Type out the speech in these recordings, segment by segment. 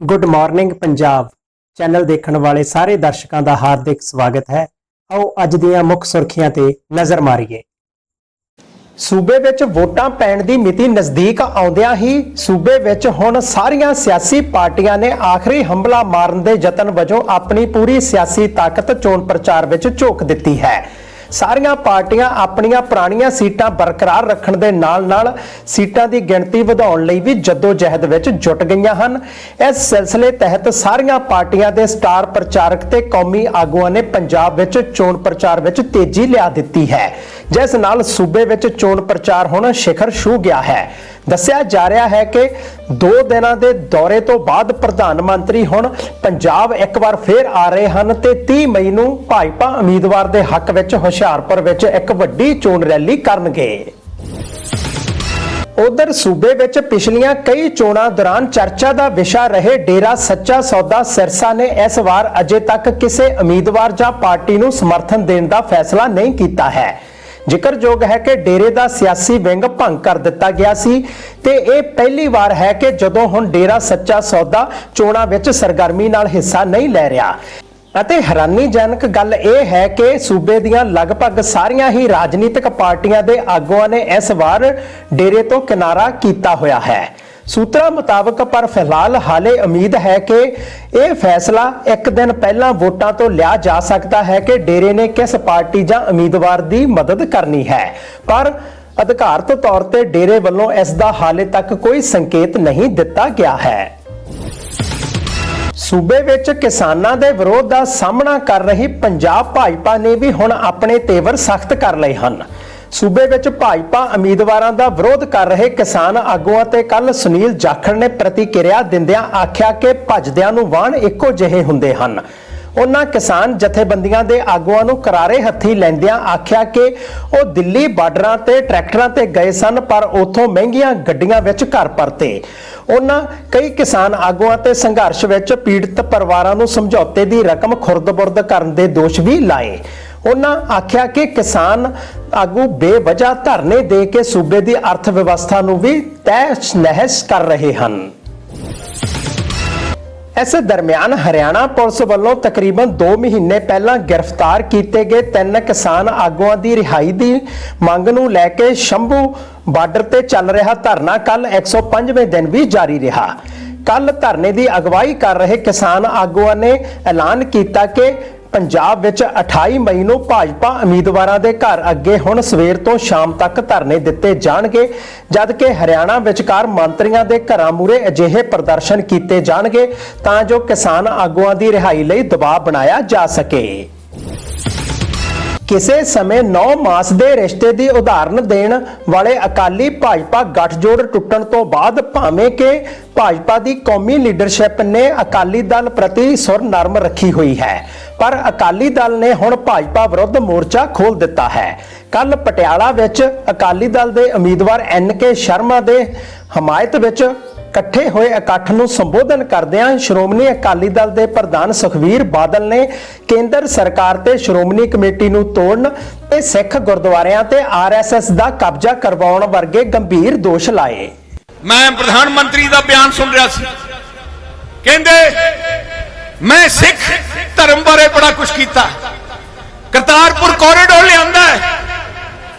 Good morning Punjab channel ਦੇਖਣ ਵਾਲੇ ਸਾਰੇ ਦਰਸ਼ਕਾਂ ਦਾ ਹਾਰਦਿਕ ਸਵਾਗਤ ਹੈ। ਆਓ ਅੱਜ ਦੀਆਂ ਮੁੱਖ ਸੁਰਖੀਆਂ ਤੇ ਨਜ਼ਰ ਮਾਰੀਏ। ਸੂਬੇ ਵਿੱਚ ਵੋਟਾਂ ਪੈਣ ਦੀ ਮਿਤੀ ਨਜ਼ਦੀਕ ਆਉਂਦਿਆਂ ਹੀ ਸੂਬੇ ਵਿੱਚ ਹੁਣ ਸਾਰੀਆਂ ਸਿਆਸੀ ਪਾਰਟੀਆਂ ਨੇ ਆਖਰੀ ਹੰਬਲਾ ਮਾਰਨ ਦੇ ਯਤਨ ਵਜੋਂ ਆਪਣੀ ਪੂਰੀ ਸਿਆਸੀ ਤਾਕਤ ਚੋਣ ਪ੍ਰਚਾਰ ਵਿੱਚ ਝੋਕ ਦਿੱਤੀ ਹੈ। ਸਾਰੀਆਂ ਪਾਰਟੀਆਂ ਆਪਣੀਆਂ ਪੁਰਾਣੀਆਂ ਸੀਟਾਂ ਬਰਕਰਾਰ ਰੱਖਣ ਦੇ ਨਾਲ-ਨਾਲ ਸੀਟਾਂ ਦੀ ਗਿਣਤੀ ਵਧਾਉਣ ਲਈ ਵੀ ਜੱਦੋ-ਜਹਿਦ ਵਿੱਚ ਜੁਟ ਗਈਆਂ ਹਨ। ਇਸ ਸਿਲਸਿਲੇ ਤਹਿਤ ਸਾਰੀਆਂ ਪਾਰਟੀਆਂ ਦੇ ਸਟਾਰ ਪ੍ਰਚਾਰਕ ਤੇ ਕੌਮੀ ਆਗੂਆਂ ਨੇ ਪੰਜਾਬ ਵਿੱਚ ਚੋਣ ਪ੍ਰਚਾਰ ਵਿੱਚ ਤੇਜ਼ੀ ਲਿਆ ਦਿੱਤੀ ਹੈ। ਜਿਸ ਨਾਲ ਸੂਬੇ ਵਿੱਚ ਚੋਣ ਪ੍ਰਚਾਰ ਹੁਣ ਸਿਖਰ ਛੂ ਗਿਆ ਹੈ। ਦੱਸਿਆ ਜਾ ਰਿਹਾ ਹੈ ਕਿ 2 ਦਿਨਾਂ ਦੇ ਦੌਰੇ ਤੋਂ ਬਾਅਦ ਪ੍ਰਧਾਨ ਮੰਤਰੀ ਹੁਣ ਪੰਜਾਬ ਇੱਕ ਵਾਰ ਫੇਰ ਆ ਰਹੇ ਹਨ ਤੇ 30 ਮਈ ਨੂੰ ਭਾਜਪਾ ਉਮੀਦਵਾਰ ਦੇ ਹੱਕ ਵਿੱਚ ਹੁਸ਼ਿਆਰਪੁਰ ਵਿੱਚ ਇੱਕ ਵੱਡੀ ਚੋਣ ਰੈਲੀ ਕਰਨਗੇ। ਉਧਰ ਸੂਬੇ ਵਿੱਚ ਪਿਛਲੀਆਂ ਕਈ ਚੋਣਾਂ ਦੌਰਾਨ ਚਰਚਾ ਦਾ ਵਿਸ਼ਾ ਰਹੇ ਡੇਰਾ ਸੱਚਾ ਸੌਦਾ ਸਿਰਸਾ ਨੇ ਇਸ ਵਾਰ ਅਜੇ ਤੱਕ ਕਿਸੇ ਉਮੀਦਵਾਰ ਜਾਂ ਪਾਰਟੀ ਨੂੰ ਸਮਰਥਨ ਦੇਣ ਦਾ ਫੈਸਲਾ ਨਹੀਂ ਕੀਤਾ ਹੈ। ਜ਼ਿਕਰਯੋਗ ਹੈ ਕਿ ਡੇਰੇ ਦਾ ਸਿਆਸੀ ਵਿੰਗ ਭੰਗ ਕਰ ਦਿੱਤਾ ਗਿਆ ਸੀ ਤੇ ਇਹ ਪਹਿਲੀ ਵਾਰ ਹੈ ਕਿ ਜਦੋਂ ਹੁਣ ਡੇਰਾ ਸੱਚਾ ਸੌਦਾ ਚੋਣਾਂ ਵਿੱਚ ਸਰਗਰਮੀ ਨਾਲ ਹਿੱਸਾ ਨਹੀਂ ਲੈ ਰਿਹਾ। ਅਤੇ ਹੈਰਾਨੀਜਨਕ ਗੱਲ ਇਹ ਹੈ ਕਿ ਸੂਬੇ ਦੀਆਂ ਲਗਭਗ ਸਾਰੀਆਂ ਹੀ ਰਾਜਨੀਤਿਕ ਪਾਰਟੀਆਂ ਦੇ ਆਗੂਆਂ ਨੇ ਇਸ ਵਾਰ ਡੇਰੇ ਤੋਂ ਕਿਨਾਰਾ ਕੀਤਾ ਹੋਇਆ ਹੈ। ਸੂਤਰਾਂ ਮੁਤਾਬਕ ਪਰ ਫਿਲਹਾਲ ਹਾਲੇ ਉਮੀਦ ਹੈ ਕਿ ਇਹ ਫੈਸਲਾ ਇੱਕ ਦਿਨ ਪਹਿਲਾਂ ਵੋਟਾਂ ਤੋਂ ਲਿਆ ਜਾ ਸਕਦਾ ਹੈ ਕਿ ਡੇਰੇ ਨੇ ਕਿਸ ਪਾਰਟੀ ਜਾਂ ਉਮੀਦਵਾਰ ਦੀ ਮਦਦ ਕਰਨੀ ਹੈ। ਪਰ ਅਧਿਕਾਰਤ ਤੌਰ ਤੇ ਡੇਰੇ ਵੱਲੋਂ ਇਸ ਦਾ ਹਾਲੇ ਤੱਕ ਕੋਈ ਸੰਕੇਤ ਨਹੀਂ ਦਿੱਤਾ ਗਿਆ ਹੈ। ਸੂਬੇ ਵਿੱਚ ਕਿਸਾਨਾਂ ਦੇ ਵਿਰੋਧ ਦਾ ਸਾਹਮਣਾ ਕਰ ਰਹੀ ਪੰਜਾਬ ਭਾਜਪਾ ਨੇ ਵੀ ਹੁਣ ਆਪਣੇ ਤੇਵਰ ਸਖਤ ਕਰ ਲਏ ਹਨ। ਸੂਬੇ ਵਿੱਚ ਭਾਜਪਾ ਉਮੀਦਵਾਰਾਂ ਦਾ ਵਿਰੋਧ ਕਰ ਰਹੇ ਕਿਸਾਨ ਆਗੂਆਂ ਤੇ ਕੱਲ ਸੁਨੀਲ ਜਾਖੜ ਨੇ ਪ੍ਰਤੀਕਿਰਿਆ ਦਿੰਦਿਆਂ ਆਖਿਆ ਕਿ ਭੱਜਦਿਆਂ ਨੂੰ ਵਾਹਣ ਇੱਕੋ ਜਿਹੇ ਹੁੰਦੇ ਹਨ। ਉਹਨਾਂ ਕਿਸਾਨ ਜਥੇਬੰਦੀਆਂ ਦੇ ਆਗੂਆਂ ਨੂੰ ਕਰਾਰੇ ਹੱਥੀ ਲੈਂਦਿਆਂ ਆਖਿਆ ਕਿ ਉਹ ਦਿੱਲੀ ਬਾਰਡਰਾਂ ਤੇ ਟਰੈਕਟਰਾਂ ਤੇ ਗਏ ਸਨ, ਪਰ ਉਥੋਂ ਮਹਿੰਗੀਆਂ ਗੱਡੀਆਂ ਵਿੱਚ ਘਰ ਪਰਤੇ। ਉਹਨਾਂ ਕਈ ਕਿਸਾਨ ਆਗੂਆਂ ਤੇ ਸੰਘਰਸ਼ ਵਿੱਚ ਪੀੜਤ ਪਰਿਵਾਰਾਂ ਨੂੰ ਸਮਝੌਤੇ ਦੀ ਰਕਮ ਖੁਰਦ-ਬੁਰਦ ਕਰਨ ਦੇ ਦੋਸ਼ ਵੀ ਲਾਏ। ਉਹਨਾਂ ਆਖਿਆ ਕਿ ਕਿਸਾਨ ਆਗੂ ਬੇਵਜ੍ਹਾ ਧਰਨੇ ਦੇ ਕੇ ਸੂਬੇ ਦੀ ਅਰਥ ਵਿਵਸਥਾ ਨੂੰ ਵੀ ਤਹਿਸ ਨਹਿਸ ਕਰ ਰਹੇ ਹਨ। ਇਸ ਦਰਮਿਆਨ ਹਰਿਆਣਾ ਪੁਲਿਸ ਵੱਲੋਂ ਤਕਰੀਬਨ 2 ਮਹੀਨੇ ਪਹਿਲਾਂ ਗ੍ਰਿਫਤਾਰ ਕੀਤੇ ਗਏ ਤਿੰਨ ਕਿਸਾਨ ਆਗੂਆਂ ਦੀ ਰਿਹਾਈ ਦੀ ਮੰਗ ਨੂੰ ਲੈ ਕੇ ਸ਼ੰਭੂ ਬਾਰਡਰ ਤੇ ਚੱਲ ਰਿਹਾ ਧਰਨਾ ਕੱਲ 105ਵੇਂ ਦਿਨ ਵੀ ਜਾਰੀ ਰਿਹਾ। ਕੱਲ ਧਰਨੇ ਦੀ ਅਗਵਾਈ ਕਰ ਰਹੇ ਕਿਸਾਨ ਆਗੂਆਂ ਨੇ ਐਲਾਨ ਕੀਤਾ ਕਿ ਪੰਜਾਬ ਵਿੱਚ 28 ਮਈ ਨੂੰ ਭਾਜਪਾ ਉਮੀਦਵਾਰਾਂ ਦੇ ਘਰ ਅੱਗੇ ਹੁਣ ਸਵੇਰ ਤੋਂ ਸ਼ਾਮ ਤੱਕ ਧਰਨੇ ਦਿੱਤੇ ਜਾਣਗੇ, ਜਦਕਿ ਹਰਿਆਣਾ ਵਿਚਕਾਰ ਮੰਤਰੀਆਂ ਦੇ ਘਰਾਂ ਮੂਰੇ ਅਜਿਹੇ ਪ੍ਰਦਰਸ਼ਨ ਕੀਤੇ ਜਾਣਗੇ ਤਾਂ ਜੋ ਕਿਸਾਨ ਆਗੂਆਂ ਦੀ ਰਿਹਾਈ ਲਈ ਦਬਾਅ ਬਣਾਇਆ ਜਾ ਸਕੇ। ਕਿਸੇ ਸਮੇਂ 9 ਮਾਸ ਦੇ ਰਿਸ਼ਤੇ ਦੀ ਉਦਾਹਰਨ ਦੇਣ ਵਾਲੇ ਅਕਾਲੀ ਭਾਜਪਾ ਗੱਠਜੋੜ ਟੁੱਟਣ ਤੋਂ ਬਾਅਦ ਭਾਵੇਂ ਕਿ ਭਾਜਪਾ ਦੀ ਕੌਮੀ ਲੀਡਰਸ਼ਿਪ ਨੇ ਅਕਾਲੀ ਦਲ ਪ੍ਰਤੀ ਸੁਰ ਨਰਮ ਰੱਖੀ ਹੋਈ ਹੈ, ਪਰ ਅਕਾਲੀ ਦਲ ਨੇ ਹੁਣ ਭਾਜਪਾ ਵਿਰੁੱਧ ਮੋਰਚਾ ਖੋਲ ਦਿੱਤਾ ਹੈ। ਕੱਲ ਪਟਿਆਲਾ ਵਿੱਚ ਅਕਾਲੀ ਦਲ ਦੇ ਉਮੀਦਵਾਰ ਐਨ ਕੇ ਸ਼ਰਮਾ ਦੇ ਹਮਾਇਤ ਵਿੱਚ ਇਕੱਠੇ ਹੋਏ ਇਕੱਠ ਨੂੰ ਸੰਬੋਧਨ ਕਰਦਿਆਂ ਸ਼੍ਰੋਮਣੀ ਅਕਾਲੀ ਦਲ ਦੇ ਪ੍ਰਧਾਨ ਸੁਖਵੀਰ ਬਾਦਲ ਨੇ ਕੇਂਦਰ ਸਰਕਾਰ ਤੇ ਸ਼੍ਰੋਮਣੀ ਕਮੇਟੀ ਨੂੰ ਤੋੜਨ ਤੇ ਸਿੱਖ ਗੁਰਦੁਆਰਿਆਂ ਤੇ ਆਰਐਸਐਸ ਦਾ ਕਬਜ਼ਾ ਕਰਵਾਉਣ ਵਰਗੇ ਗੰਭੀਰ ਦੋਸ਼ ਲਾਏ। ਮੈਂ ਪ੍ਰਧਾਨ ਮੰਤਰੀ ਦਾ ਬਿਆਨ ਸੁਣ ਰਿਹਾ ਸੀ। ਕਹਿੰਦੇ, ਮੈਂ ਸਿੱਖ ਧਰਮ ਬਾਰੇ ਬੜਾ ਕੁਝ ਕੀਤਾ। ਕਰਤਾਰਪੁਰ ਕੋਰੀਡੋਰ ਲਿਆਂਦਾ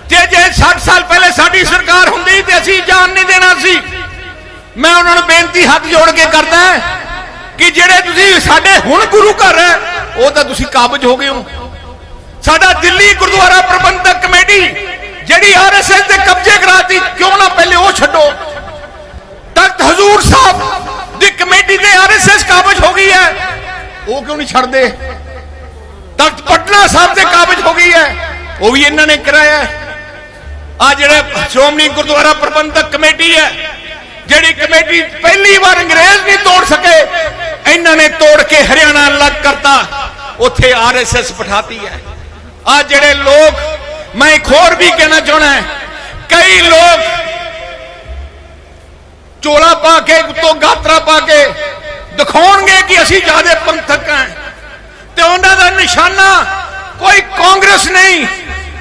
ਤੇ ਜੇ 60 ਸਾਲ ਪਹਿਲੇ ਸਾਡੀ ਸਰਕਾਰ ਹੁੰਦੀ ਤੇ ਅਸੀਂ ਜਾਣ ਨਹੀਂ ਦੇਣਾ ਸੀ। ਮੈਂ ਉਹਨਾਂ ਨੂੰ ਬੇਨਤੀ ਹੱਥ ਜੋੜ ਕੇ ਕਰਦਾ ਕਿ ਜਿਹੜੇ ਤੁਸੀਂ ਸਾਡੇ ਹੁਣ ਗੁਰੂ ਘਰ ਹੈ, ਉਹ ਤਾਂ ਤੁਸੀਂ ਕਾਬਜ ਹੋ ਗਏ ਹੋ। ਸਾਡਾ ਦਿੱਲੀ ਗੁਰਦੁਆਰਾ ਪ੍ਰਬੰਧਕ ਕਮੇਟੀ ਜਿਹੜੀ ਆਰਐਸਐਸ ਦੇ ਕਬਜ਼ੇ ਕਰਾਤੀ, ਕਿਉਂ ਨਾ ਪਹਿਲੇ ਉਹ ਛੱਡੋ। ਤਖਤ ਹਜ਼ੂਰ ਸਾਹਿਬ ਦੀ ਕਮੇਟੀ ਤੇ ਆਰਐਸਐਸ ਕਾਬਜ ਹੋ ਗਈ ਹੈ। ਉਹ ਕਿਉਂ ਨਹੀਂ ਛੱਡਦੇ? ਤਖਤ ਪਟਨਾ ਸਾਹਿਬ ਤੇ ਕਾਬਜ ਹੋ ਗਈ ਹੈ। ਉਹ ਵੀ ਇਹਨਾਂ ਨੇ ਕਰਾਇਆ ਆ ਜਿਹੜਾ ਸ਼੍ਰੋਮਣੀ ਗੁਰਦੁਆਰਾ ਪ੍ਰਬੰਧਕ ਕਮੇਟੀ ਹੈ ਜਿਹੜੀ ਕਮੇਟੀ ਪਹਿਲੀ ਵਾਰ ਅੰਗਰੇਜ਼ ਨਹੀਂ ਤੋੜ ਸਕੇ ਇਹਨਾਂ ਨੇ ਤੋੜ ਕੇ ਹਰਿਆਣਾ ਅਲੱਗ ਕਰਤਾ ਉੱਥੇ ਆਰਐਸਐਸ ਬਿਠਾਤੀ ਹੈ ਆ ਜਿਹੜੇ ਲੋਕ ਮੈਂ ਇੱਕ ਹੋਰ ਵੀ ਕਹਿਣਾ ਚਾਹਣਾ ਹੈ ਕਈ ਲੋਕ ਚੋਲਾ ਪਾ ਕੇ ਉੱਤੋਂ ਗਾਤਰਾ ਪਾ ਕੇ ਦਿਖਾਉਣਗੇ ਕਿ ਅਸੀਂ ਜਿਆਦੇ ਪੰਥਕ ਹਾਂ ਤੇ ਉਹਨਾਂ ਦਾ ਨਿਸ਼ਾਨਾ ਕੋਈ ਕਾਂਗਰਸ ਨਹੀਂ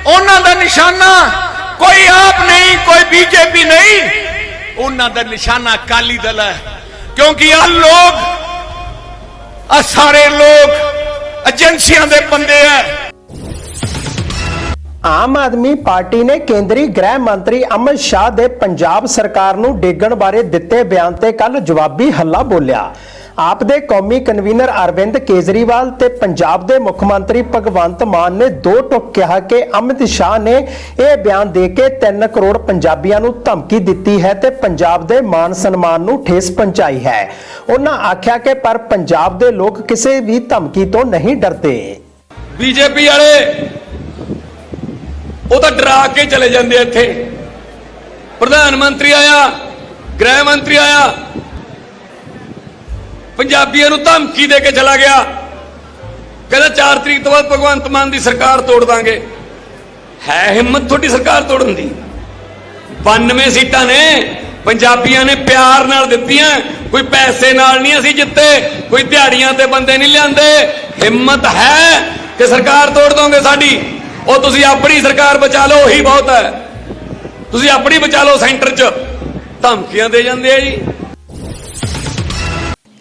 ਉਹਨਾਂ ਦਾ ਨਿਸ਼ਾਨਾ ਕੋਈ ਆਪ ਨਹੀਂ ਕੋਈ ਬੀਜੇਪੀ ਨਹੀਂ ਉਹਨਾਂ ਦਾ ਨਿਸ਼ਾਨਾ ਅਕਾਲੀ ਦਲ ਹੈ। ਕਿਉਂਕਿ ਇਹ ਲੋਕ ਆ ਸਾਰੇ ਲੋਕ ਏਜੰਸੀਆਂ ਦੇ ਬੰਦੇ ਐ। ਆਮ ਆਦਮੀ ਪਾਰਟੀ ਨੇ ਕੇਂਦਰੀ ਗ੍ਰਹਿ ਮੰਤਰੀ ਅਮਿਤ ਸ਼ਾਹ ਦੇ ਪੰਜਾਬ ਸਰਕਾਰ ਨੂੰ ਡੇਗਣ ਬਾਰੇ ਦਿੱਤੇ ਬਿਆਨ ਤੇ ਕੱਲ ਜਵਾਬੀ ਹੱਲਾ ਬੋਲਿਆ। ਆਪ ਦੇ ਕੌਮੀ ਕਨਵੀਨਰ ਅਰਵਿੰਦ ਕੇਜਰੀਵਾਲ ਤੇ ਪੰਜਾਬ ਦੇ ਮੁੱਖ ਮੰਤਰੀ ਭਗਵੰਤ ਮਾਨ ਨੇ ਦੋ ਟੁਕ ਕਿਹਾ ਕਿ ਅਮਿਤ ਸ਼ਾਹ ਨੇ ਇਹ ਬਿਆਨ ਦੇ ਕੇ 3 ਕਰੋੜ ਪੰਜਾਬੀਆਂ ਨੂੰ ਧਮਕੀ ਦਿੱਤੀ ਹੈ ਤੇ ਪੰਜਾਬ ਦੇ ਮਾਨ ਸਨਮਾਨ ਨੂੰ ਠੇਸ ਪਹੁੰਚਾਈ ਹੈ। ਉਹਨਾਂ ਆਖਿਆ ਕਿ ਪਰ ਪੰਜਾਬ ਦੇ ਲੋਕ ਕਿਸੇ ਵੀ ਧਮਕੀ ਤੋਂ ਨਹੀਂ ਡਰਦੇ। ਬੀਜੇਪੀ ਵਾਲੇ, ਉਹ ਤਾਂ ਡਰਾ ਕੇ ਚਲੇ ਜਾਂਦੇ ਇੱਥੇ। ਪ੍ਰਧਾਨ ਮੰਤਰੀ ਆਇਆ, ਗ੍ਰਹਿ ਮੰਤਰੀ ਆਇਆ ਪੰਜਾਬੀਆਂ ਨੂੰ ਧਮਕੀ ਦੇ ਕੇ ਚਲਾ ਗਿਆ। ਕਹਿੰਦਾ 4 ਤਰੀਕ ਤੋਂ ਬਾਅਦ ਭਗਵੰਤ ਮਾਨ ਦੀ ਸਰਕਾਰ ਤੋੜ ਦਾਂਗੇ। ਹੈ ਹਿੰਮਤ ਤੁਹਾਡੀ ਸਰਕਾਰ ਤੋੜਨ ਦੀ। 92 ਸੀਟਾਂ ਨੇ, ਪੰਜਾਬੀਆਂ ਨੇ ਪਿਆਰ ਨਾਲ ਦਿੱਤੀਆਂ। ਕੋਈ ਪੈਸੇ ਨਾਲ ਨਹੀਂ ਅਸੀਂ ਜਿੱਤੇ, ਕੋਈ ਦਿਹਾੜੀਆਂ ਤੇ ਬੰਦੇ ਨਹੀਂ ਲਿਆਂਦੇ। ਹਿੰਮਤ ਹੈ ਕਿ ਸਰਕਾਰ ਤੋੜ ਦੋਗੇ ਸਾਡੀ। ਉਹ ਤੁਸੀਂ ਆਪਣੀ ਸਰਕਾਰ ਬਚਾ ਲਓ, ਉਹੀ ਬਹੁਤ ਹੈ। ਤੁਸੀਂ ਆਪਣੀ ਬਚਾ ਲਓ ਸੈਂਟਰ 'ਚ। ਧਮਕੀਆਂ ਦੇ ਜਾਂਦੇ ਆ ਜੀ।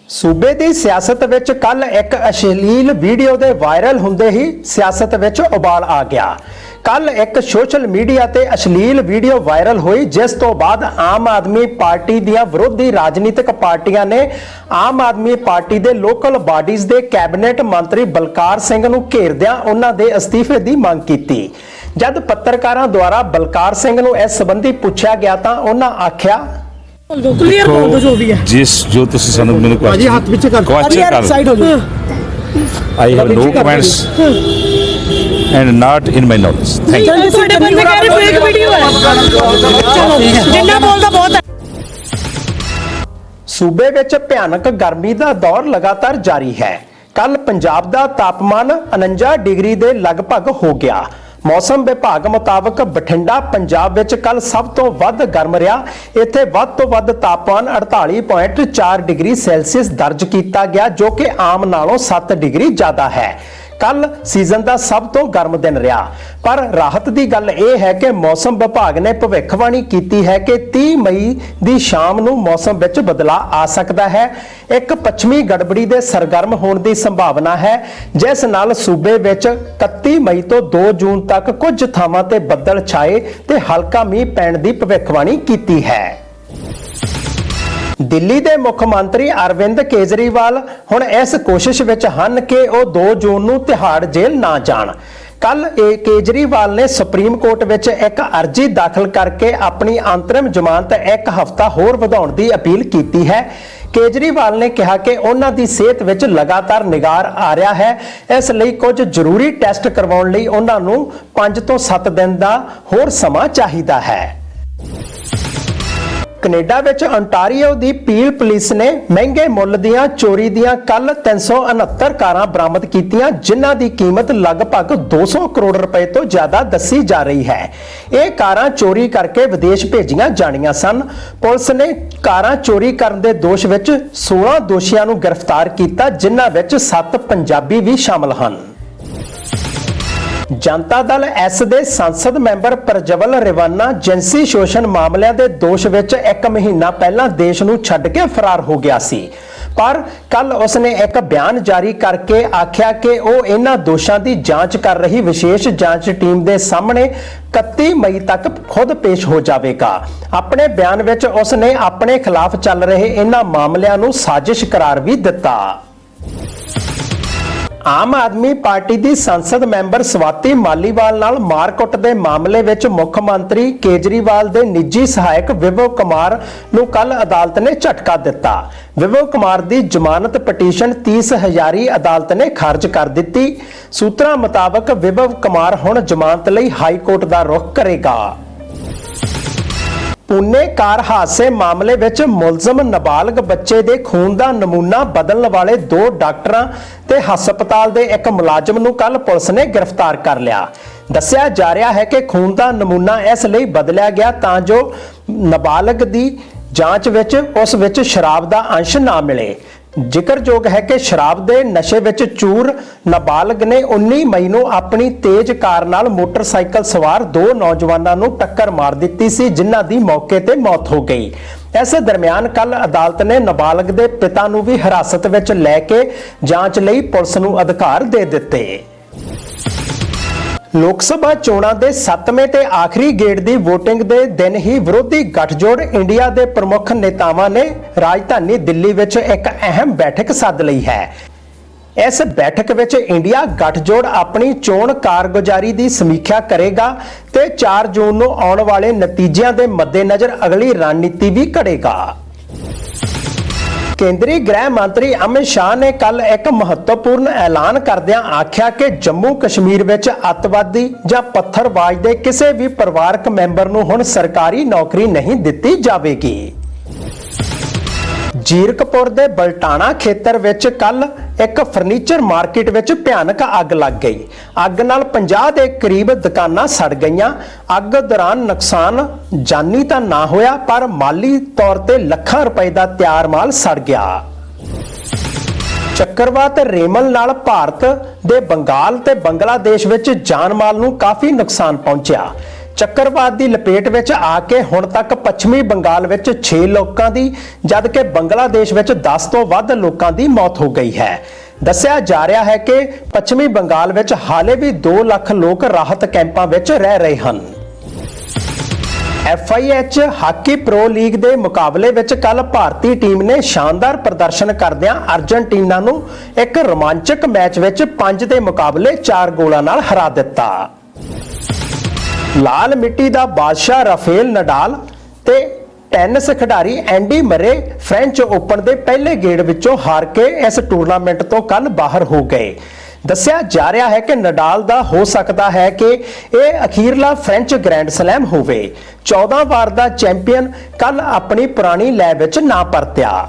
ਸੂਬੇ ਦੀ ਸਿਆਸਤ ਵਿੱਚ ਕੱਲ ਇੱਕ ਅਸ਼ਲੀਲ ਵੀਡੀਓ ਦੇ ਵਾਇਰਲ ਹੁੰਦੇ ਹੀ ਸਿਆਸਤ ਵਿੱਚ ਉਬਾਲ ਆ ਗਿਆ। ਕੱਲ ਇੱਕ ਸੋਸ਼ਲ ਮੀਡੀਆ ਤੇ ਅਸ਼ਲੀਲ ਵੀਡੀਓ ਵਾਇਰਲ ਹੋਈ, ਜਿਸ ਤੋਂ ਬਾਅਦ ਆਮ ਆਦਮੀ ਪਾਰਟੀ ਦੀਆਂ ਵਿਰੋਧੀ ਰਾਜਨੀਤਿਕ ਪਾਰਟੀਆਂ ਨੇ ਆਮ ਆਦਮੀ ਪਾਰਟੀ ਦੇ ਲੋਕਲ ਬਾਡੀਜ਼ ਦੇ ਕੈਬਨਿਟ ਮੰਤਰੀ ਬਲਕਾਰ ਸਿੰਘ ਨੂੰ ਘੇਰਦਿਆਂ ਉਹਨਾਂ ਦੇ ਅਸਤੀਫੇ ਦੀ ਮੰਗ ਕੀਤੀ। ਜਦ ਪੱਤਰਕਾਰਾਂ ਦੁਆਰਾ ਬਲਕਾਰ ਸਿੰਘ ਨੂੰ ਇਸ ਸੰਬੰਧੀ ਪੁੱਛਿਆ ਗਿਆ ਤਾਂ ਉਹਨਾਂ ਆਖਿਆ ਕਲੀਅਰ ਕਰ ਦੋ ਜੋ ਵੀ ਹੈ। ਜਿਸ ਜੋ ਤੁਸੀਂ ਸਾਨੂੰ ਮੈਨੂੰ ਭਾਜੀ ਹੱਥ ਵਿੱਚ ਕਰ question ਕਰ ਸਾਈਡ ਹੋ ਜਾਓ। I have no comments and not in my notice thank you ਤੁਹਾਡੇ ਬੰਦੇ ਕਹਿ ਰਹੇ ਫੇਕ ਵੀਡੀਓ ਹੈ। ਚਲੋ ਜਿੰਨਾ ਬੋਲਦਾ ਬਹੁਤ ਹੈ। ਸੂਬੇ ਵਿੱਚ ਭਿਆਨਕ ਗਰਮੀ ਦਾ ਦੌਰ ਲਗਾਤਾਰ ਜਾਰੀ ਹੈ। ਕੱਲ ਪੰਜਾਬ ਦਾ ਤਾਪਮਾਨ 49 ਡਿਗਰੀ ਦੇ ਲਗਭਗ ਹੋ ਗਿਆ। ਮੌਸਮ ਵਿਭਾਗ ਮੁਤਾਬਕ ਬਠਿੰਡਾ, ਪੰਜਾਬ ਵਿੱਚ ਕੱਲ ਸਭ ਤੋਂ ਵੱਧ ਗਰਮ ਰਿਹਾ। ਇੱਥੇ ਵੱਧ ਤੋਂ ਵੱਧ ਤਾਪਮਾਨ 48.4 ਡਿਗਰੀ ਸੈਲਸੀਅਸ ਦਰਜ ਕੀਤਾ ਗਿਆ, ਜੋ ਕਿ ਆਮ ਨਾਲੋਂ 7 ਡਿਗਰੀ ਜ਼ਿਆਦਾ ਹੈ। ਕੱਲ ਸੀਜ਼ਨ ਦਾ ਸਭ ਤੋਂ ਗਰਮ ਦਿਨ ਰਿਹਾ। ਪਰ ਰਾਹਤ ਦੀ ਗੱਲ ਇਹ ਹੈ ਕਿ ਮੌਸਮ ਵਿਭਾਗ ਨੇ ਭਵਿੱਖਬਾਣੀ ਕੀਤੀ ਹੈ ਕਿ 30 ਮਈ ਦੀ ਸ਼ਾਮ ਨੂੰ ਮੌਸਮ ਵਿੱਚ ਬਦਲਾਅ ਆ ਸਕਦਾ ਹੈ। ਇੱਕ ਪੱਛਮੀ ਗੜਬੜੀ ਦੇ ਸਰਗਰਮ ਹੋਣ ਦੀ ਸੰਭਾਵਨਾ ਹੈ, ਜਿਸ ਨਾਲ ਸੂਬੇ ਵਿੱਚ 31 ਮਈ ਤੋਂ 2 ਜੂਨ ਤੱਕ ਕੁਝ ਥਾਵਾਂ ਤੇ ਬੱਦਲ ਛਾਏ ਤੇ ਹਲਕਾ ਮੀਂਹ ਪੈਣ ਦੀ ਭਵਿੱਖਬਾਣੀ ਕੀਤੀ ਹੈ। ਦਿੱਲੀ ਦੇ ਮੁੱਖ ਮੰਤਰੀ ਅਰਵਿੰਦ ਕੇਜਰੀਵਾਲ ਹੁਣ ਇਸ ਕੋਸ਼ਿਸ਼ ਵਿੱਚ ਹਨ ਕਿ ਉਹ 2 ਜੂਨ ਨੂੰ ਤਿਹਾੜ ਜੇਲ੍ਹ ਨਾ ਜਾਣ। ਕੱਲ ਇਹ ਕੇਜਰੀਵਾਲ ਨੇ ਸੁਪਰੀਮ ਕੋਰਟ ਵਿੱਚ ਇੱਕ ਅਰਜ਼ੀ ਦਾਖਲ ਕਰਕੇ ਆਪਣੀ ਅੰਤਰਿਮ ਜ਼ਮਾਨਤ ਇੱਕ ਹਫ਼ਤਾ ਹੋਰ ਵਧਾਉਣ ਦੀ ਅਪੀਲ ਕੀਤੀ ਹੈ। ਕੇਜਰੀਵਾਲ ਨੇ ਕਿਹਾ ਕਿ ਉਹਨਾਂ ਦੀ ਸਿਹਤ ਵਿੱਚ ਲਗਾਤਾਰ ਨਿਗਾਰ ਆ ਰਿਹਾ ਹੈ। ਇਸ ਲਈ ਕੁਝ ਜ਼ਰੂਰੀ ਟੈਸਟ ਕਰਵਾਉਣ ਲਈ ਉਹਨਾਂ ਨੂੰ 5 ਤੋਂ 7 ਦਿਨ ਦਾ ਹੋਰ ਸਮਾਂ ਚਾਹੀਦਾ ਹੈ। ਕੈਨੇਡਾ ਵਿੱਚ ontario ਦੀ ਪੀਲ ਪੁਲਿਸ ਨੇ ਮਹਿੰਗੇ ਮੁੱਲ ਦੀਆਂ ਚੋਰੀ ਦੀਆਂ ਕੱਲ 369 ਕਾਰਾਂ ਬਰਾਮਦ ਕੀਤੀਆਂ, ਜਿਨ੍ਹਾਂ ਦੀ ਕੀਮਤ ਲਗਭਗ 200 ਕਰੋੜ ਰੁਪਏ ਤੋਂ ਜ਼ਿਆਦਾ ਦੱਸੀ ਜਾ ਰਹੀ ਹੈ। ਇਹ ਕਾਰਾਂ ਚੋਰੀ ਕਰਕੇ ਵਿਦੇਸ਼ ਭੇਜੀਆਂ ਜਾਣੀਆਂ ਸਨ। ਪੁਲਿਸ ਨੇ ਕਾਰਾਂ ਚੋਰੀ ਕਰਨ ਦੇ ਦੋਸ਼ ਵਿੱਚ 16 ਦੋਸ਼ੀਆਂ ਨੂੰ ਗ੍ਰਿਫਤਾਰ ਕੀਤਾ, ਜਿਨ੍ਹਾਂ ਵਿੱਚ 7 ਪੰਜਾਬੀ ਵੀ ਸ਼ਾਮਲ ਹਨ। ਜਨਤਾ ਦਲ ਐਸ ਦੇ ਸੰਸਦ ਮੈਂਬਰ ਪ੍ਰਜਵਲ ਰਿਵਾਨਾ ਜਿੰਸੀ ਸ਼ੋਸ਼ਣ ਮਾਮਲਿਆਂ ਦੇ ਦੋਸ਼ ਵਿੱਚ ਇੱਕ ਮਹੀਨਾ ਪਹਿਲਾਂ ਦੇਸ਼ ਨੂੰ ਛੱਡ ਕੇ ਫਰਾਰ ਹੋ ਗਿਆ ਸੀ। ਪਰ ਕੱਲ ਉਸਨੇ ਇੱਕ ਬਿਆਨ ਜਾਰੀ ਕਰਕੇ ਆਖਿਆ ਕਿ ਉਹ ਇਹਨਾਂ ਦੋਸ਼ਾਂ ਦੀ ਜਾਂਚ ਕਰ ਰਹੀ ਵਿਸ਼ੇਸ਼ ਜਾਂਚ ਟੀਮ ਦੇ ਸਾਹਮਣੇ 31 ਮਈ ਤੱਕ ਖੁਦ ਪੇਸ਼ ਹੋ ਜਾਵੇਗਾ। ਆਪਣੇ ਬਿਆਨ ਵਿੱਚ ਉਸਨੇ ਆਪਣੇ ਖਿਲਾਫ ਚੱਲ ਰਹੇ ਇਹਨਾਂ ਮਾਮਲਿਆਂ ਨੂੰ ਸਾਜ਼ਿਸ਼ ਕਰਾਰ ਵੀ ਦਿੱਤਾ। ਆਮ ਆਦਮੀ ਪਾਰਟੀ ਦੀ ਸੰਸਦ ਮੈਂਬਰ ਸਵਾਤੀ ਮਾਲੀਵਾਲ ਨਾਲ ਮਾਰਕੁੱਟ ਦੇ ਮਾਮਲੇ ਵਿੱਚ ਮੁੱਖ ਮੰਤਰੀ ਕੇਜਰੀਵਾਲ ਦੇ ਨਿੱਜੀ ਸਹਾਇਕ ਵਿਵਵ ਕੁਮਾਰ ਨੂੰ ਕੱਲ ਅਦਾਲਤ ਨੇ ਝਟਕਾ ਦਿੱਤਾ। ਵਿਵਵ ਕੁਮਾਰ ਦੀ ਜ਼ਮਾਨਤ ਪਟੀਸ਼ਨ 30 ਹਜ਼ਾਰੀ ਅਦਾਲਤ ਨੇ ਖਾਰਜ ਕਰ ਦਿੱਤੀ। ਸੂਤਰਾਂ ਮੁਤਾਬਕ ਵਿਵਵ ਕੁਮਾਰ ਹੁਣ ਜ਼ਮਾਨਤ ਲਈ ਹਾਈ ਕੋਰਟ ਦਾ ਰੁਖ ਕਰੇਗਾ। ਪੁਣੇ ਕਾਰ ਹਾਦਸੇ ਮਾਮਲੇ ਵਿੱਚ ਮੁਲਜ਼ਮ ਨਾਬਾਲਗ ਬੱਚੇ ਦੇ ਖੂਨ ਦਾ ਨਮੂਨਾ ਬਦਲਣ ਵਾਲੇ ਦੋ ਡਾਕਟਰਾਂ ਤੇ ਹਸਪਤਾਲ ਦੇ ਇੱਕ ਮੁਲਾਜ਼ਮ ਨੂੰ ਕੱਲ ਪੁਲਿਸ ਨੇ ਗ੍ਰਿਫਤਾਰ ਕਰ ਲਿਆ। ਦੱਸਿਆ ਜਾ ਰਿਹਾ ਹੈ ਕਿ ਖੂਨ ਦਾ ਨਮੂਨਾ ਇਸ ਲਈ ਬਦਲਿਆ ਗਿਆ ਤਾਂ ਜੋ ਨਾਬਾਲਗ ਦੀ ਜਾਂਚ ਵਿੱਚ, ਉਸ ਵਿੱਚ ਸ਼ਰਾਬ ਦਾ ਅੰਸ਼ ਨਾ ਮਿਲੇ। ਜ਼ਿਕਰਯੋਗ ਹੈ ਕਿ ਸ਼ਰਾਬ ਦੇ ਨਸ਼ੇ ਵਿੱਚ ਚੂਰ ਨਾਬਾਲਗ ਨੇ 19 ਮਈ ਨੂੰ ਆਪਣੀ ਤੇਜ਼ ਕਾਰ ਨਾਲ ਮੋਟਰਸਾਈਕਲ ਸਵਾਰ ਦੋ ਨੌਜਵਾਨਾਂ ਨੂੰ ਟੱਕਰ ਮਾਰ ਦਿੱਤੀ ਸੀ, ਜਿਨ੍ਹਾਂ ਦੀ ਮੌਕੇ ਤੇ ਮੌਤ ਹੋ ਗਈ। ਇਸ ਦਰਮਿਆਨ ਕੱਲ ਅਦਾਲਤ ਨੇ ਨਾਬਾਲਗ ਦੇ ਪਿਤਾ ਨੂੰ ਵੀ ਹਿਰਾਸਤ ਵਿੱਚ ਲੈ ਕੇ ਜਾਂਚ ਲਈ ਪੁਲਿਸ ਨੂੰ ਅਧਿਕਾਰ ਦੇ ਦਿੱਤੇ। ਲੋਕ ਸਭਾ ਚੋਣਾਂ ਦੇ 7ਵੇਂ ਤੇ ਆਖਰੀ ਗੇੜ ਦੀ VOTING ਦੇ ਦਿਨ ਹੀ ਵਿਰੋਧੀ ਗੱਠਜੋੜ ਇੰਡੀਆ ਦੇ ਪ੍ਰਮੁੱਖ ਨੇਤਾਵਾਂ ਨੇ ਰਾਜਧਾਨੀ ਦਿੱਲੀ ਵਿੱਚ ਇੱਕ ਅਹਿਮ ਬੈਠਕ ਸੱਦ ਲਈ ਹੈ। ਇਸ ਬੈਠਕ ਵਿੱਚ ਇੰਡੀਆ ਗੱਠਜੋੜ ਆਪਣੀ ਚੋਣ ਕਾਰਗੁਜ਼ਾਰੀ ਦੀ ਸਮੀਖਿਆ ਕਰੇਗਾ ਤੇ 4 ਜੂਨ ਨੂੰ ਆਉਣ ਵਾਲੇ ਨਤੀਜਿਆਂ ਦੇ ਮੱਦੇਨਜ਼ਰ ਅਗਲੀ ਰਣਨੀਤੀ ਵੀ ਘੜੇਗਾ। ਕੇਂਦਰੀ ਗ੍ਰਹਿ ਮੰਤਰੀ ਅਮਿਤ ਸ਼ਾਹ ਨੇ ਕੱਲ ਇੱਕ ਮਹੱਤਵਪੂਰਨ ਐਲਾਨ ਕਰਦਿਆਂ ਆਖਿਆ ਕਿ ਜੰਮੂ ਕਸ਼ਮੀਰ ਵਿੱਚ ਅੱਤਵਾਦੀ ਜਾਂ ਪੱਥਰਬਾਜ਼ ਦੇ ਕਿਸੇ ਵੀ ਪਰਿਵਾਰਕ ਮੈਂਬਰ ਨੂੰ ਹੁਣ ਸਰਕਾਰੀ ਨੌਕਰੀ ਨਹੀਂ ਦਿੱਤੀ ਜਾਵੇਗੀ। ਜੀਰਕਪੁਰ ਦੇ ਬਲਟਾਣਾ ਖੇਤਰ ਵਿੱਚ ਕੱਲ ਇੱਕ ਫਰਨੀਚਰ ਮਾਰਕੀਟ ਵਿੱਚ ਭਿਆਨਕ ਅੱਗ ਲੱਗ ਗਈ। ਅੱਗ ਨਾਲ 50 ਦੇ ਕਰੀਬ ਦੁਕਾਨਾਂ ਸੜ ਗਈਆਂ। ਅੱਗ ਦੌਰਾਨ ਨੁਕਸਾਨ ਜਾਨੀ ਤਾਂ ਨਾ ਹੋਇਆ, ਪਰ ਮਾਲੀ ਤੌਰ ਤੇ ਲੱਖਾਂ ਰੁਪਏ ਦਾ ਤਿਆਰ ਮਾਲ ਸੜ ਗਿਆ। ਚੱਕਰਵਾਤ ਰੇਮਲ ਨਾਲ ਭਾਰਤ ਦੇ ਬੰਗਾਲ ਤੇ ਬੰਗਲਾਦੇਸ਼ ਵਿੱਚ ਜਾਨ ਮਾਲ ਨੂੰ ਕਾਫੀ ਨੁਕਸਾਨ ਪਹੁੰਚਿਆ। ਚੱਕਰਵਾਦ ਦੀ ਲਪੇਟ ਵਿੱਚ ਆ ਕੇ ਹੁਣ ਤੱਕ ਪੱਛਮੀ ਬੰਗਾਲ ਵਿੱਚ 6 ਲੋਕਾਂ ਦੀ, ਜਦਕਿ ਬੰਗਲਾਦੇਸ਼ ਵਿੱਚ 10 ਤੋਂ ਵੱਧ ਲੋਕਾਂ ਦੀ ਮੌਤ ਹੋ ਗਈ ਹੈ। ਦੱਸਿਆ ਜਾ ਰਿਹਾ ਹੈ ਕਿ ਪੱਛਮੀ ਬੰਗਾਲ ਵਿੱਚ ਹਾਲੇ ਵੀ 2 ਲੱਖ ਲੋਕ ਰਾਹਤ ਕੈਂਪਾਂ ਵਿੱਚ ਰਹਿ ਰਹੇ ਹਨ। FIH ਹਾਕੀ ਪ੍ਰੋ ਲੀਗ ਦੇ ਮੁਕਾਬਲੇ ਵਿੱਚ ਕੱਲ ਭਾਰਤੀ ਟੀਮ ਨੇ ਸ਼ਾਨਦਾਰ ਪ੍ਰਦਰਸ਼ਨ ਕਰਦਿਆਂ ਅਰਜਨਟੀਨਾ ਨੂੰ ਇੱਕ ਰੋਮਾਂਚਕ ਮੈਚ ਵਿੱਚ 5 ਦੇ ਮੁਕਾਬਲੇ 4 ਗੋਲਾਂ ਨਾਲ ਹਰਾ ਦਿੱਤਾ। ਲਾਲ ਮਿੱਟੀ ਦਾ ਬਾਦਸ਼ਾਹ ਰਾਫੇਲ ਨਡਾਲ ਤੇ ਟੈਨਿਸ ਖਿਡਾਰੀ ਐਂਡੀ ਮਰੇ ਫ੍ਰੈਂਚ ਓਪਨ ਦੇ ਪਹਿਲੇ ਗੇੜ ਵਿੱਚੋਂ ਹਾਰ ਕੇ ਇਸ ਟੂਰਨਾਮੈਂਟ ਤੋਂ ਕੱਲ ਬਾਹਰ ਹੋ ਗਏ। ਦੱਸਿਆ ਜਾ ਰਿਹਾ ਹੈ ਕਿ ਨਡਾਲ ਦਾ ਹੋ ਸਕਦਾ ਹੈ ਕਿ ਇਹ ਅਖੀਰਲਾ ਫ੍ਰੈਂਚ ਗ੍ਰੈਂਡ ਸਲੈਮ ਹੋਵੇ। 14 ਵਾਰ ਦਾ ਚੈਂਪੀਅਨ ਕੱਲ ਆਪਣੀ ਪੁਰਾਣੀ ਲੈਬ ਵਿੱਚ ਨਾ ਪਰਤਿਆ।